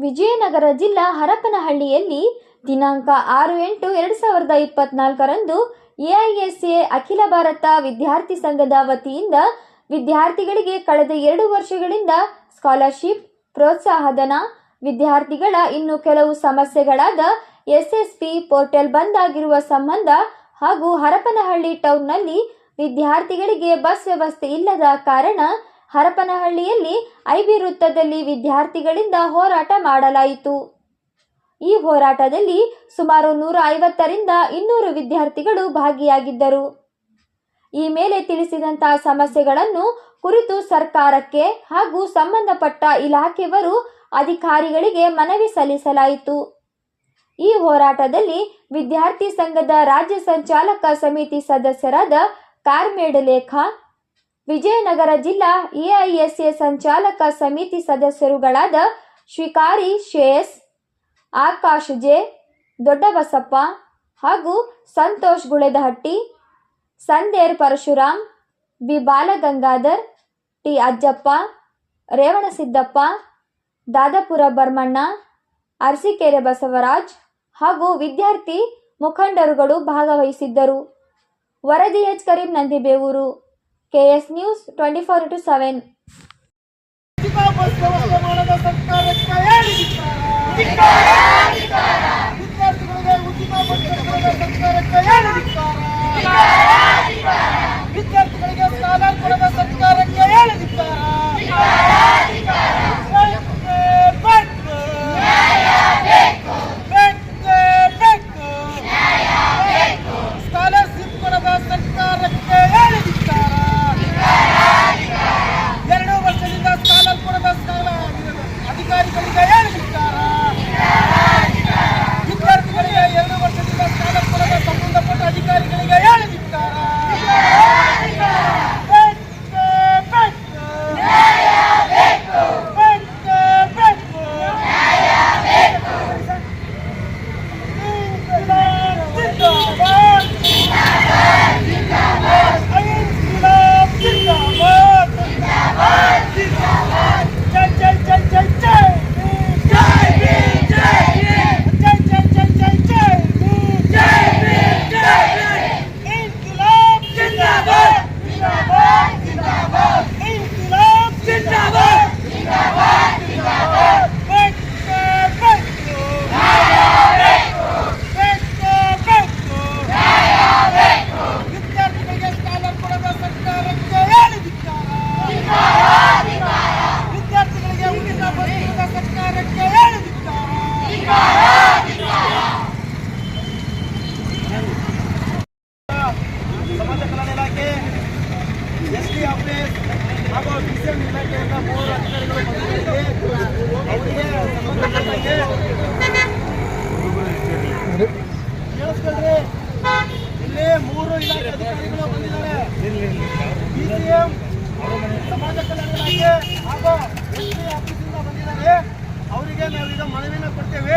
ವಿಜಯನಗರ ಜಿಲ್ಲಾ ಹರಪನಹಳ್ಳಿಯಲ್ಲಿ ದಿನಾಂಕ ಆರು ಎಂಟು ಎರಡು ಸಾವಿರದ ಇಪ್ಪತ್ನಾಲ್ಕರಂದು ಎಐಎಸ್ಎ ಅಖಿಲ ಭಾರತ ವಿದ್ಯಾರ್ಥಿ ಸಂಘದ ವತಿಯಿಂದ ವಿದ್ಯಾರ್ಥಿಗಳಿಗೆ ಕಳೆದ ಎರಡು ವರ್ಷಗಳಿಂದ ಸ್ಕಾಲರ್ಶಿಪ್, ಪ್ರೋತ್ಸಾಹಧನ, ವಿದ್ಯಾರ್ಥಿಗಳ ಇನ್ನು ಕೆಲವು ಸಮಸ್ಯೆಗಳಾದ ಎಸ್ಎಸ್ಪಿ ಪೋರ್ಟಲ್ ಬಂದ್ ಆಗಿರುವ ಸಂಬಂಧ ಹಾಗೂ ಹರಪನಹಳ್ಳಿ ಟೌನ್ನಲ್ಲಿ ವಿದ್ಯಾರ್ಥಿಗಳಿಗೆ ಬಸ್ ವ್ಯವಸ್ಥೆ ಇಲ್ಲದ ಕಾರಣ ಹರಪನಹಳ್ಳಿಯಲ್ಲಿ ಐಬಿ ವೃತ್ತದಲ್ಲಿ ವಿದ್ಯಾರ್ಥಿಗಳಿಂದ ಹೋರಾಟ ಮಾಡಲಾಯಿತು. ಈ ಹೋರಾಟದಲ್ಲಿ ಸುಮಾರು ನೂರ ಐವತ್ತರಿಂದ ಇನ್ನೂರು ವಿದ್ಯಾರ್ಥಿಗಳು ಭಾಗಿಯಾಗಿದ್ದರು. ಈ ಮೇಲೆ ತಿಳಿಸಿದಂತಹ ಸಮಸ್ಯೆಗಳನ್ನು ಕುರಿತು ಸರ್ಕಾರಕ್ಕೆ ಹಾಗೂ ಸಂಬಂಧಪಟ್ಟ ಇಲಾಖೆಯವರು ಅಧಿಕಾರಿಗಳಿಗೆ ಮನವಿ ಸಲ್ಲಿಸಲಾಯಿತು. ಈ ಹೋರಾಟದಲ್ಲಿ ವಿದ್ಯಾರ್ಥಿ ಸಂಘದ ರಾಜ್ಯ ಸಂಚಾಲಕ ಸಮಿತಿ ಸದಸ್ಯರಾದ ಕಾರ್ಮೇಡ್ ಲೇಖ ವಿಜಯನಗರ ಜಿಲ್ಲಾ ಎಐಎಸ್ಎ ಸಂಚಾಲಕ ಸಮಿತಿ ಸದಸ್ಯರುಗಳಾದ ಶ್ರೀಕಾರಿ ಶ್ರೇಯಸ್, ಆಕಾಶ್ ಜೆ, ದೊಡ್ಡಬಸಪ್ಪ ಹಾಗೂ ಸಂತೋಷ್ ಗುಳೆದಹಟ್ಟಿ, ಸಂದೇರ್ ಪರಶುರಾಮ್ ಬಿ ಬಾಲಗಂಗಾಧರ್, ಟಿ ಅಜ್ಜಪ್ಪ ರೇವಣಸಿದ್ದಪ್ಪ ದಾದಾಪುರ ಬರ್ಮಣ್ಣ, ಅರಸಿಕೆರೆ ಬಸವರಾಜ್ ಹಾಗೂ ವಿದ್ಯಾರ್ಥಿ ಮುಖಂಡರುಗಳು ಭಾಗವಹಿಸಿದ್ದರು. ವರದಿ H. Karim Nandibevur. KS news twenty four into seven ಇಲಾಖೆ ಎಸ್ ಆಫೀಸ್ ಹಾಗೂ ಡಿಸಿಎಂ ಇಲಾಖೆಯಿಂದ ಮೂವರು ಅಧಿಕಾರಿಗಳು ಅವರಿಗೆ ಸಂಬಂಧಪಟ್ಟಂಗೆ ಕೇಳಿಸ್ಕೊಳ್ರಿ. ಇಲ್ಲಿ ಮೂರು ಇಲಾಖೆ ಅಧಿಕಾರಿಗಳು ಬಂದಿದ್ದಾರೆ. ಡಿಸಿಎಂ ಸಮಾಜ ಕಲ್ಯಾಣ ಇಲಾಖೆ ಹಾಗೂ ಎಸ್ ಬಂದಿದ್ದಾರೆ. ಅವರಿಗೆ ನಾವು ಮನವಿನ ಕೊಡ್ತೇವೆ.